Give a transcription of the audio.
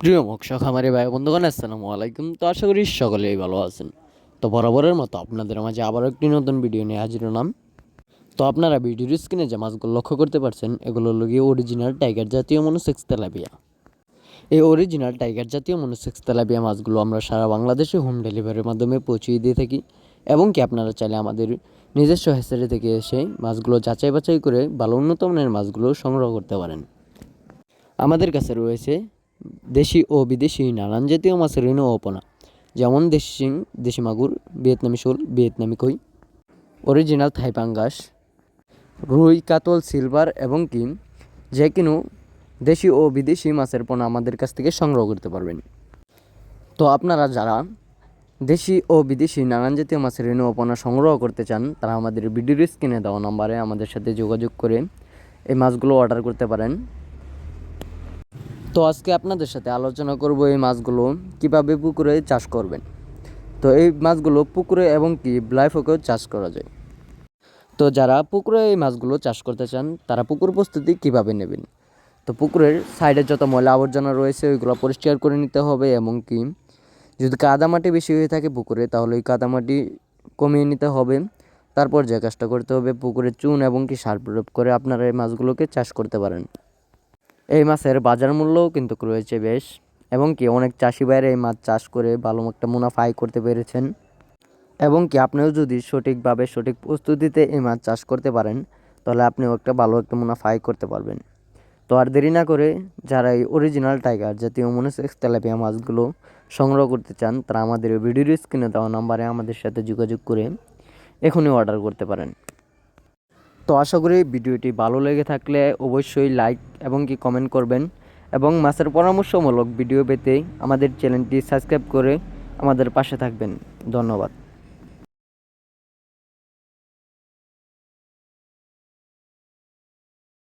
প্রিয় মৎস্য খামারি ভাই বন্ধুগণ, আসসালামু আলাইকুম। তো আশা করি সকলেই ভালো আছেন। তো বরাবরের মতো আপনাদের মাঝে আবারও একটি নতুন ভিডিও নিয়ে হাজির হলাম। তো আপনারা ভিডিওর স্ক্রিনে যে মাছগুলো লক্ষ্য করতে পারছেন, এগুলো লগিয়ে অরিজিনাল টাইগার জাতীয় মনোসেক্স তেলাপিয়া। এই অরিজিনাল টাইগার জাতীয় মনোসেক্স তেলাপিয়া মাছগুলো আমরা সারা বাংলাদেশে হোম ডেলিভারির মাধ্যমে পৌঁছিয়ে দিয়ে থাকি। এবং কি আপনারা চাইলে আমাদের নিজস্ব হেসারি থেকে এসে মাছগুলো যাচাই বাছাই করে ভালো উন্নত মানের মাছগুলো সংগ্রহ করতে পারেন। আমাদের কাছে রয়েছে দেশি ও বিদেশি নানান জাতীয় মাছের ঋণ ওপনা যেমন দেশি শিং, দেশি মাগুর, ভিয়েতনামি শোল, ভিয়েতনামি কই। অরিজিনাল থাই পাঙ্গাস রুই, কাতল, সিলভার এবং কি যে কোনো দেশি ও বিদেশি মাছের পোনা আমাদের কাছ থেকে সংগ্রহ করতে পারবেন। তো আপনারা যারা দেশি ও বিদেশি নানান জাতীয় মাছের ঋণ ওপনা সংগ্রহ করতে চান, তারা আমাদের ভিডিওর স্ক্রিনে দেওয়া নম্বরে আমাদের সাথে যোগাযোগ করে এই মাছগুলো অর্ডার করতে পারেন। তো আজকে আপনাদের সাথে আলোচনা করব এই মাছগুলো কীভাবে পুকুরে চাষ করবেন। তো এই মাছগুলো পুকুরে এবং কি ব্লাইফকেও চাষ করা যায়। তো যারা পুকুরে এই মাছগুলো চাষ করতে চান, তারা পুকুর প্রস্তুতি কীভাবে নেবেন? তো পুকুরের সাইডে যত ময়লা আবর্জনা রয়েছে, ওইগুলো পরিষ্কার করে নিতে হবে এবং কি যদি কাদামাটি বেশি হয়ে থাকে পুকুরে, তাহলে ওই কাদামাটি কমিয়ে নিতে হবে। তারপর যে কাজটা করতে হবে, পুকুরে চুন এবং কি সার প্রয়োগ করে আপনারা এই মাছগুলোকে চাষ করতে পারেন। এই মাছের বাজার মূল্যও কিন্তু রয়েছে বেশ। এবং কি অনেক চাষি ভাইরা এই মাছ চাষ করে ভালো একটা মুনাফা আয় করতে পেরেছেন। এবং কি আপনিও যদি সঠিকভাবে সঠিক প্রস্তুতিতে এই মাছ চাষ করতে পারেন, তাহলে আপনিও একটা ভালো একটা মুনাফা আয় করতে পারবেন। তো আর দেরি না করে যারা এই অরিজিনাল টাইগার জাতীয় মনোসেক্স তেলাপিয়া মাছগুলো সংগ্রহ করতে চান, তারা আমাদের ভিডিওর স্ক্রিনে দেওয়া নাম্বারে আমাদের সাথে যোগাযোগ করে এখনই অর্ডার করতে পারেন। তো আশা করি ভিডিওটি ভালো লেগে থাকলে অবশ্যই লাইক এবং কি কমেন্ট করবেন। এবং মাছের পরামর্শমূলক ভিডিও পেতে আমাদের চ্যানেলটি সাবস্ক্রাইব করে আমাদের পাশে থাকবেন। ধন্যবাদ।